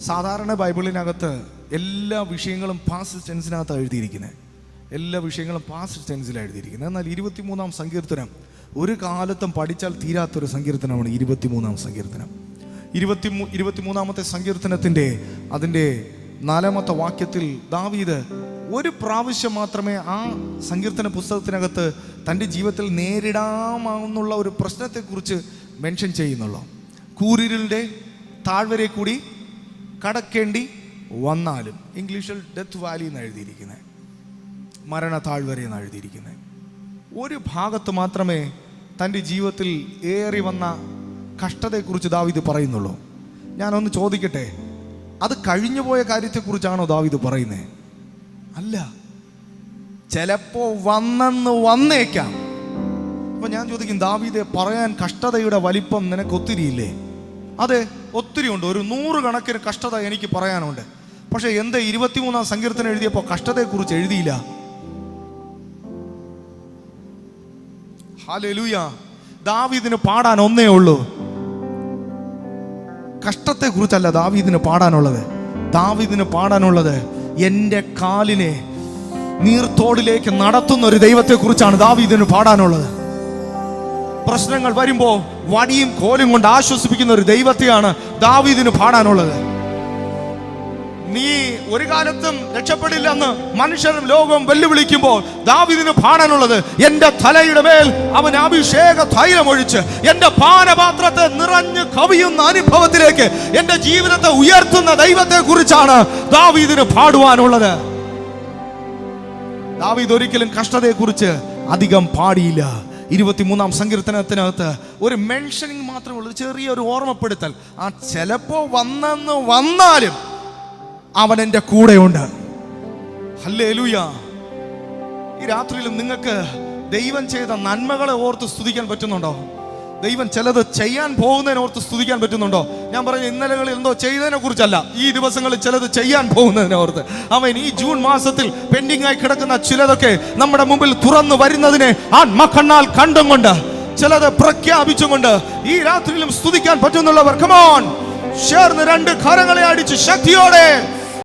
സാധാരണ ബൈബിളിനകത്ത് എല്ലാ വിഷയങ്ങളും പാസ്റ്റ് ടെൻസിനകത്ത് എഴുതിയിരിക്കുന്നത് എല്ലാ വിഷയങ്ങളും പാസ്റ്റ് ടെൻസിലാണ് എഴുതിയിരിക്കുന്നത് എന്നാൽ ഇരുപത്തിമൂന്നാം സങ്കീർത്തനം ഒരു കാലത്തും പഠിച്ചാൽ തീരാത്തൊരു സങ്കീർത്തനമാണ് ഇരുപത്തിമൂന്നാം സങ്കീർത്തനം. ഇരുപത്തി ഇരുപത്തിമൂന്നാമത്തെ സങ്കീർത്തനത്തിന്റെ അതിന്റെ നാലാമത്തെ വാക്യത്തിൽ ദാവീദ് ഒരു പ്രാവശ്യം മാത്രമേ ആ സങ്കീർത്തന പുസ്തകത്തിനകത്ത് തന്റെ ജീവിതത്തിൽ നേരിടാമാവുന്നുള്ള ഒരു പ്രശ്നത്തെക്കുറിച്ച് മെൻഷൻ ചെയ്യുന്നുള്ളൂ. കൂരിരുളുടെ താഴ്വരെ കൂടി കടക്കേണ്ടി വന്നാലും ഇംഗ്ലീഷിൽ ഡെത്ത് വാലി എന്ന് എഴുതിയിരിക്കുന്നത് മരണ താഴ്വര എന്ന് എഴുതിയിരിക്കുന്നത് ഒരു ഭാഗത്ത് മാത്രമേ തന്റെ ജീവിതത്തിൽ ഏറി വന്ന കഷ്ടതയെക്കുറിച്ച് ദാവിദ് പറയുന്നുള്ളൂ. ഞാനൊന്ന് ചോദിക്കട്ടെ അത് കഴിഞ്ഞു പോയ കാര്യത്തെക്കുറിച്ചാണോ ദാവിദ് പറയുന്നത് അല്ല. ചിലപ്പോ വന്നെന്ന് വന്നേക്കാം. അപ്പൊ ഞാൻ ചോദിക്കും ദാവീദെ പറയാൻ കഷ്ടതയുടെ വലിപ്പം നിനക്ക് ഒത്തിരിയില്ലേ? അതെ ഒത്തിരി ഉണ്ട്. ഒരു നൂറ് കണക്കിന് കഷ്ടത എനിക്ക് പറയാനുണ്ട്. പക്ഷെ എന്താ ഇരുപത്തിമൂന്നാം സങ്കീർത്തനം എഴുതിയപ്പോൾ കഷ്ടതയെക്കുറിച്ച് എഴുതിയില്ല? ഹാലൂയ ദാവീദിന് പാടാൻ ഒന്നേ ഉള്ളൂ. കഷ്ടത്തെക്കുറിച്ചല്ല ദാവീദിന് പാടാനുള്ളത്. ദാവീദിന് പാടാനുള്ളത് എന്റെ കാലിനെ നീർത്തോടിലേക്ക് നടത്തുന്ന ഒരു ദൈവത്തെക്കുറിച്ചാണ് ദാവീദിന് പാടാനുള്ളത്. പ്രശ്നങ്ങൾ വരുമ്പോൾ വടിയും കോലും കൊണ്ട് ആശ്വസിപ്പിക്കുന്ന ഒരു ദൈവത്തെയാണ് ദാവീദിന് പാടാനുള്ളത്. നീ ഒരു കാലത്തും രക്ഷപ്പെടില്ലെന്ന് മനുഷ്യരും ലോകവും വെല്ലുവിളിക്കുമ്പോൾ ദാവിദിന് പാടാനുള്ളത് എന്റെ തലയുടെ മേൽ അവൻ അഭിഷേക തൈലം ഒഴിച്ച് എന്റെ പാനപാത്രത്തെ നിറഞ്ഞു കവിയുന്ന അനുഭവത്തിലേക്ക് എന്റെ ജീവിതത്തെ ഉയർത്തുന്ന ദൈവത്തെ കുറിച്ചാണ് ദാവീദിന് പാടുവാനുള്ളത്. ദാവീദ് ഒരിക്കലും കഷ്ടതയെക്കുറിച്ച് അധികം പാടിയില്ല. ഇരുപത്തിമൂന്നാം സങ്കീർത്തനത്തിനകത്ത് ഒരു മെൻഷനിങ് മാത്രമേ ഉള്ളൂ. ഒരു ചെറിയൊരു ഓർമ്മപ്പെടുത്തൽ. ആ ചിലപ്പോ വന്നെന്ന് വന്നാലും അവൻ എന്റെ കൂടെയുണ്ട്. ഹല്ലേ ഈ രാത്രിയിലും നിങ്ങൾക്ക് ദൈവം ചെയ്ത നന്മകളെ ഓർത്ത് സ്തുതിക്കാൻ പറ്റുന്നുണ്ടോ? ദൈവം ചിലത് ചെയ്യാൻ പോകുന്നതിനോർത്ത് സ്തുതിക്കാൻ പറ്റുന്നുണ്ടോ? ഞാൻ പറഞ്ഞു ഇന്നലകളിൽ എന്തോ ചെയ്തതിനെ കുറിച്ചല്ല. ഈ ദിവസങ്ങളിൽ ചിലത് ചെയ്യാൻ പോകുന്നതിനോർത്ത് അവൻ ഈ ജൂൺ മാസത്തിൽ പെൻഡിംഗ് ആയി കിടക്കുന്ന ചിലതൊക്കെ നമ്മുടെ മുമ്പിൽ തുറന്നു വരുന്നതിനെ ആത്മക്കണ്ണാൽ കണ്ടും കൊണ്ട് ചിലത് പ്രഖ്യാപിച്ചുകൊണ്ട് ഈ രാത്രിയിലും സ്തുതിക്കാൻ പറ്റുന്നുള്ളവർ കമോൺ ചേർന്ന് രണ്ട് കരങ്ങളെ അടിച്ച് ശക്തിയോടെ